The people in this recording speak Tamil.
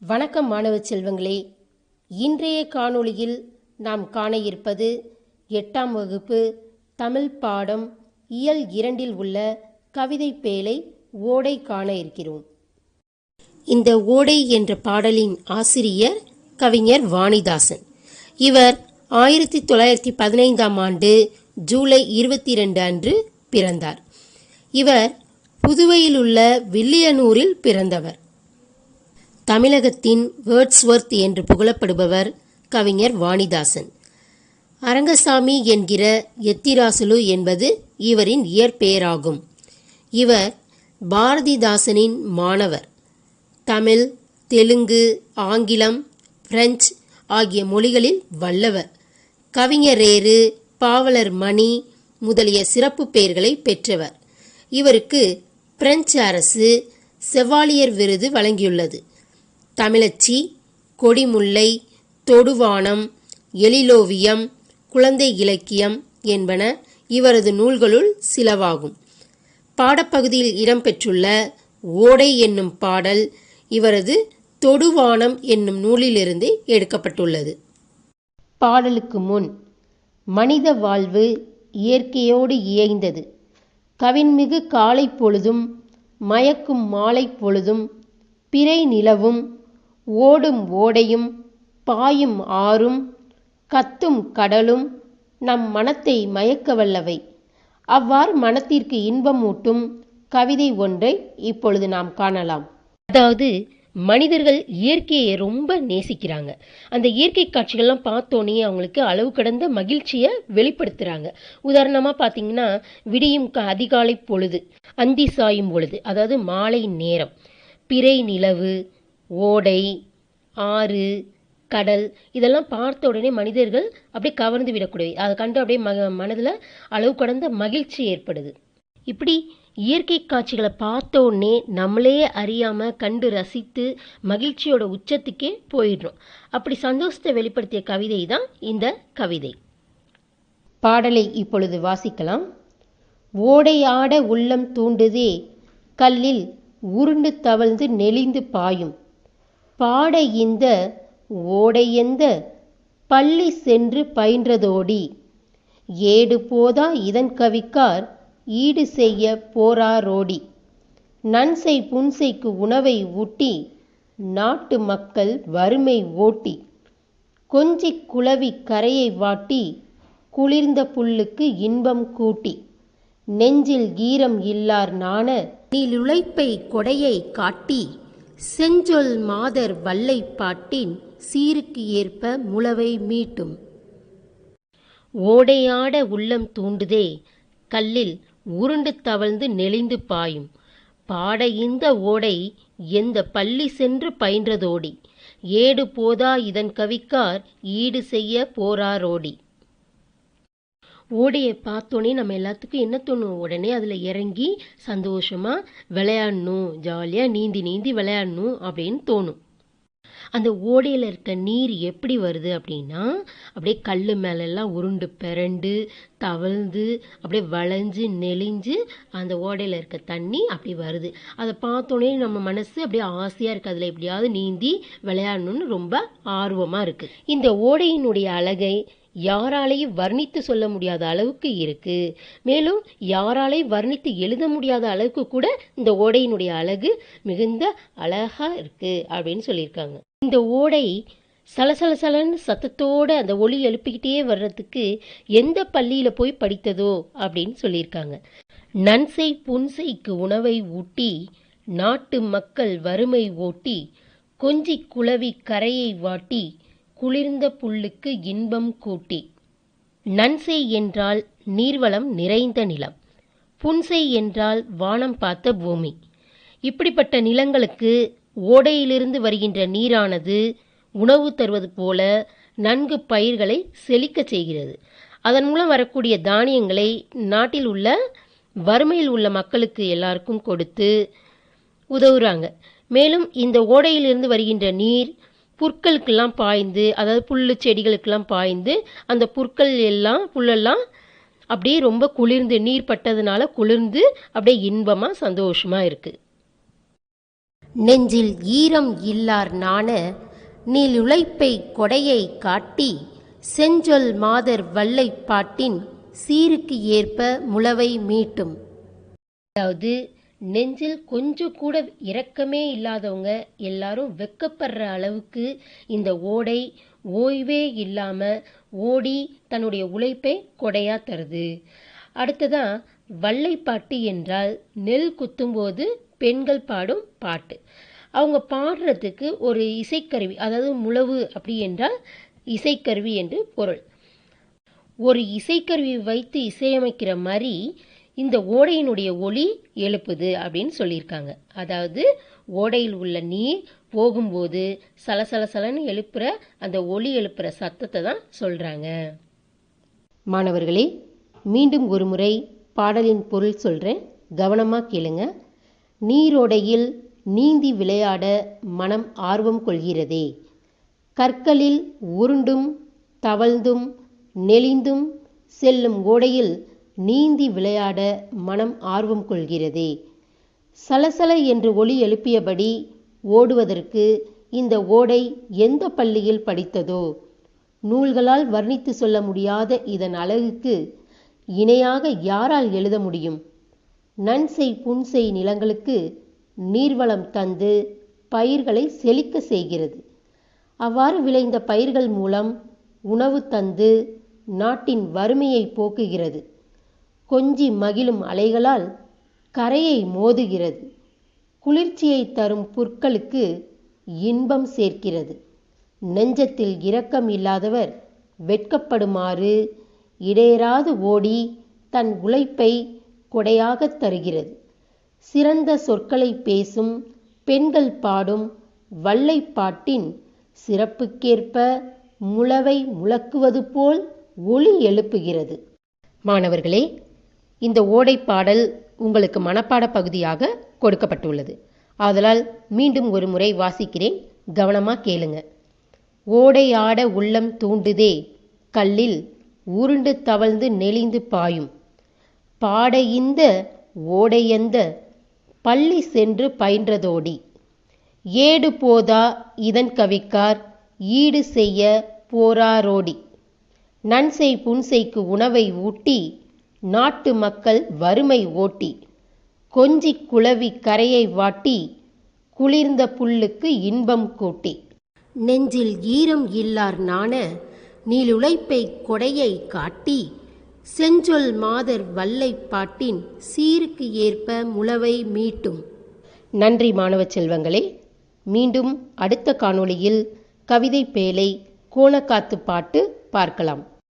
வணக்கம் மாணவ செல்வங்களே. இன்றைய காணொளியில் நாம் காண இருப்பது எட்டாம் வகுப்பு தமிழ் பாடம் இயல் இரண்டில் உள்ள கவிதை பேலை ஓடை காண இருக்கிறோம். இந்த ஓடை என்ற பாடலின் ஆசிரியர் கவிஞர் வாணிதாசன். இவர் ஆயிரத்தி தொள்ளாயிரத்தி பதினைந்தாம் ஆண்டு ஜூலை இருபத்தி ரெண்டு அன்று பிறந்தார். இவர் புதுவையில் உள்ள வில்லியனூரில் பிறந்தவர். தமிழகத்தின் வேர்ட்ஸ்வர்த் என்று புகழப்படுபவர் கவிஞர் வாணிதாசன். அரங்கசாமி என்கிற எத்திராசுலு என்பது இவரின் இயற்பெயராகும். இவர் பாரதிதாசனின் மாணவர். தமிழ் தெலுங்கு ஆங்கிலம் பிரெஞ்சு ஆகிய மொழிகளில் வல்லவர். கவிஞரேறு பாவலர் மணி முதலிய சிறப்பு பெயர்களை பெற்றவர். இவருக்கு பிரெஞ்சு அரசு செவாலியர் விருது வழங்கியுள்ளது. தமிழச்சி கொடிமுல்லை தொடுவானம் எழிலோவியம் குழந்தை இலக்கியம் என்பன இவரது நூல்களுள் சிலவாகும். பாடப்பகுதியில் இடம்பெற்றுள்ள ஓடை என்னும் பாடல் இவரது தொடுவானம் என்னும் நூலிலிருந்து எடுக்கப்பட்டுள்ளது. பாடலுக்கு முன் மனித வாழ்வு இயற்கையோடு இயைந்தது. கவின்மிகு காலை பொழுதும் மயக்கும் மாலை பொழுதும் பிறை நிலவும் ஓடும் ஓடையும் பாயும் ஆறும் கத்தும் கடலும் நம் மனத்தை மயக்க வல்லவை. அவ்வாறு மனத்திற்கு இன்பமூட்டும் கவிதை ஒன்றை இப்பொழுது நாம் காணலாம். அதாவது மனிதர்கள் இயற்கையை ரொம்ப நேசிக்கிறாங்க. அந்த இயற்கை காட்சிகள்லாம் பார்த்தோன்னே அவங்களுக்கு அளவு கடந்த மகிழ்ச்சியை வெளிப்படுத்துகிறாங்க உதாரணமாக பார்த்தீங்கன்னா விடியும் க- அதிகாலை பொழுது அந்தி சாயும் பொழுது அதாவது மாலை நேரம் பிறை நிலவு ஓடை ஆறு கடல் இதெல்லாம் பார்த்த உடனே மனிதர்கள் அப்படியே கவர்ந்து விடக்கூடிய அதை கண்டு அப்படியே ம மனதில் அளவு கடந்த மகிழ்ச்சி ஏற்படுது. இப்படி இயற்கை காட்சிகளை பார்த்த உடனே நம்மளே அறியாமல் கண்டு ரசித்து மகிழ்ச்சியோட உச்சத்துக்கே போயிடுறோம். அப்படி சந்தோஷத்தை வெளிப்படுத்திய கவிதை தான் இந்த கவிதை. பாடலை இப்பொழுது வாசிக்கலாம். ஓடையாட உள்ளம் தூண்டுதே கல்லில் உருண்டு தவழ்ந்து நெளிந்து பாயும். பாட இந்த ஓடையெந்த பள்ளி சென்று பயின்றதோடி ஏடு போதா இதன் கவிக்கார் ஈடு செய்ய போராரோடி நன்சை புன்சைக்கு உணவை ஊட்டி நாட்டு மக்கள் வறுமை ஓட்டி கொஞ்சிக் குளவி கரையை வாட்டி குளிர்ந்த புல்லுக்கு இன்பம் கூட்டி நெஞ்சில் ஈரம் இல்லார் நாண நீளுழைப்பை கொடையை காட்டி செஞ்சொல் மாதர் வல்லை பாட்டின் சீருக்கு ஏற்ப முளவை மீட்டும். ஓடையாட உள்ளம் தூண்டுதே கல்லில் உருண்டு தவழ்ந்து நெளிந்து பாயும். பாட இந்த ஓடை எந்த பள்ளி சென்று பயின்றதோடி? ஏடு போதா இதன் கவிக்கார் ஈடு செய்ய போராரோடி? ஓடையை பார்த்தோன்னே நம்ம எல்லாத்துக்கும் என்ன தோணும்? உடனே அதில் இறங்கி சந்தோஷமாக விளையாடணும் ஜாலியாக நீந்தி நீந்தி விளையாடணும் அப்படின்னு தோணும். அந்த ஓடையில் இருக்க நீர் எப்படி வருது அப்படின்னா அப்படியே கல் மேலெல்லாம் உருண்டு பிறண்டு தவழ்ந்து அப்படியே வளைஞ்சு நெளிஞ்சு அந்த ஓடையில் இருக்க தண்ணி அப்படி வருது. அதை பார்த்தோன்னே நம்ம மனசு அப்படியே ஆசையாக இருக்குது அதில் எப்படியாவது நீந்தி விளையாடணும்னு ரொம்ப ஆர்வமாக இருக்குது இந்த ஓடையினுடைய அழகை யாராலையும் வர்ணித்து சொல்ல முடியாத அளவுக்கு இருக்கு. மேலும் யாராலையும் வர்ணித்து எழுத முடியாத அளவுக்கு கூட இந்த ஓடையினுடைய அழகு மிகுந்த அழகா இருக்கு அப்படின்னு சொல்லியிருக்காங்க. இந்த ஓடை சலசலசலன்னு சத்தத்தோடு அந்த ஒளி எழுப்பிக்கிட்டே வர்றதுக்கு எந்த பள்ளியில் போய் படித்ததோ அப்படின்னு சொல்லியிருக்காங்க. நன்சை புன்சைக்கு உணவை ஊட்டி நாட்டு மக்கள் வறுமை ஓட்டி கொஞ்சி குளவி கரையை வாட்டி குளிர்ந்த புல்லுக்கு இன்பம் கூட்டி. நன்சை என்றால் நீர்வளம் நிறைந்த நிலம். புன்சை என்றால் வானம் பார்த்த பூமி. இப்படிப்பட்ட நிலங்களுக்கு ஓடையிலிருந்து வருகின்ற நீரானது உணவு தருவது போல நன்கு பயிர்களை செழிக்கச் செய்கிறது. அதன் மூலம் வரக்கூடிய தானியங்களை நாட்டில் உள்ள வறுமையில் உள்ள மக்களுக்கு எல்லாருக்கும் கொடுத்து உதவுறாங்க. மேலும் இந்த ஓடையிலிருந்து வருகின்ற நீர் புற்களுக்கெல்லாம் பாய்ந்து அதாவது புல்லு செடிகளுக்கெல்லாம் பாய்ந்து அந்த புற்கள் எல்லாம் புல்லெல்லாம் அப்படியே ரொம்ப குளிர்ந்து நீர் பட்டதுனால குளிர்ந்து அப்படியே இன்பமாக சந்தோஷமாக இருக்குது நெஞ்சில் ஈரம் இல்லார் நாண நீளுழைப்பை கொடையை காட்டி செஞ்சொல் மாதர் வல்லைப்பாட்டின் சீருக்கு ஏற்ப முளவை மீட்டும். அதாவது நெஞ்சில் கொஞ்சம் கூட இரக்கமே இல்லாதவங்க எல்லாரும் வெக்கப்படுற அளவுக்கு இந்த ஓடை ஓய்வே இல்லாம ஓடி தன்னுடைய உழைப்பை கொடையா தருது. அடுத்ததா வல்லைப்பாட்டு என்றால் நெல் குத்தும்போது பெண்கள் பாடும் பாட்டு. அவங்க பாடுறதுக்கு ஒரு இசைக்கருவி அதாவது முழவு அப்படி என்றால் இசைக்கருவி என்று பொருள். ஒரு இசைக்கருவி வைத்து இசையமைக்கிற மாதிரி இந்த ஓடையினுடைய ஒளி எழுப்புது அப்படின்னு சொல்லியிருக்காங்க. அதாவது ஓடையில் உள்ள நீர் போகும்போது சலசலசலன்னு எழுப்புற அந்த ஒளி எழுப்புற சத்தத்தை தான் சொல்றாங்க. மாணவர்களே மீண்டும் ஒரு முறை பாடலின் பொருள் சொல்றேன். கவனமாக கேளுங்க. நீரோடையில் நீந்தி விளையாட மனம் ஆர்வம் கொள்கிறதே. கற்களில் உருண்டும் தவழ்ந்தும் நெளிந்தும் செல்லும் ஓடையில் நீந்தி விளையாட மனம் ஆர்வம் கொள்கிறதே. சலசல என்று ஒலி எழுப்பியபடி ஓடுவதற்கு இந்த ஓடை எந்த பள்ளியில் படித்ததோ? நூல்களால் வர்ணித்து சொல்ல முடியாத இதன் அழகுக்கு இணையாக யாரால் எழுத முடியும்? நன்செய் புன்செய் நிலங்களுக்கு நீர்வளம் தந்து பயிர்களை செழிக்க செய்கிறது. அவ்வாறு விளைந்த பயிர்கள் மூலம் உணவு தந்து நாட்டின் வறுமையை போக்குகிறது. கொஞ்சி மகிழும் அலைகளால் கரையை மோதுகிறது. குளிர்ச்சியை தரும் புற்களுக்கு இன்பம் சேர்க்கிறது. நெஞ்சத்தில் இரக்கம் இல்லாதவர் வெட்கப்படுமாறு இடையராது ஓடி தன் உழைப்பை கொடையாகத் தருகிறது. சிறந்த சொற்களை பேசும் பெண்கள் பாடும் வல்லைப்பாட்டின் சிறப்புக்கேற்ப முளவை முழக்குவது போல் ஒளி எழுப்புகிறது. மாணவர்களே இந்த ஓடைப்பாடல் பாடல் உங்களுக்கு மனப்பாட பகுதியாக கொடுக்கப்பட்டுள்ளது. ஆதலால் மீண்டும் ஒரு முறை வாசிக்கிறேன். கவனமாக கேளுங்க. ஓடையாட உள்ளம் தூண்டுதே கல்லில் உருண்டு தவழ்ந்து நெளிந்து பாயும். பாட இந்த ஓடையந்த பள்ளி சென்று பயின்றதோடி. ஏடு போதா இதன் கவிக்கார் ஈடு செய்ய போராரோடி. நன்செய் புன்செய்க்கு உணவை ஊட்டி நாட்டு மக்கள் வறுமை ஓட்டி கொஞ்சி குளவி கரையை வாட்டி குளிர்ந்த புல்லுக்கு இன்பம் கூட்டி. நெஞ்சில் ஈரம் இல்லார் நாண நீளுழைப்பை கொடையை காட்டி செஞ்சொல் மாதர் வல்லைப்பாட்டின் சீருக்கு ஏற்ப முளவை மீட்டும். நன்றி மாணவ செல்வங்களே மீண்டும் அடுத்த காணொளியில் கவிதை பேலை கோணக்காத்து பாட்டு பார்க்கலாம்.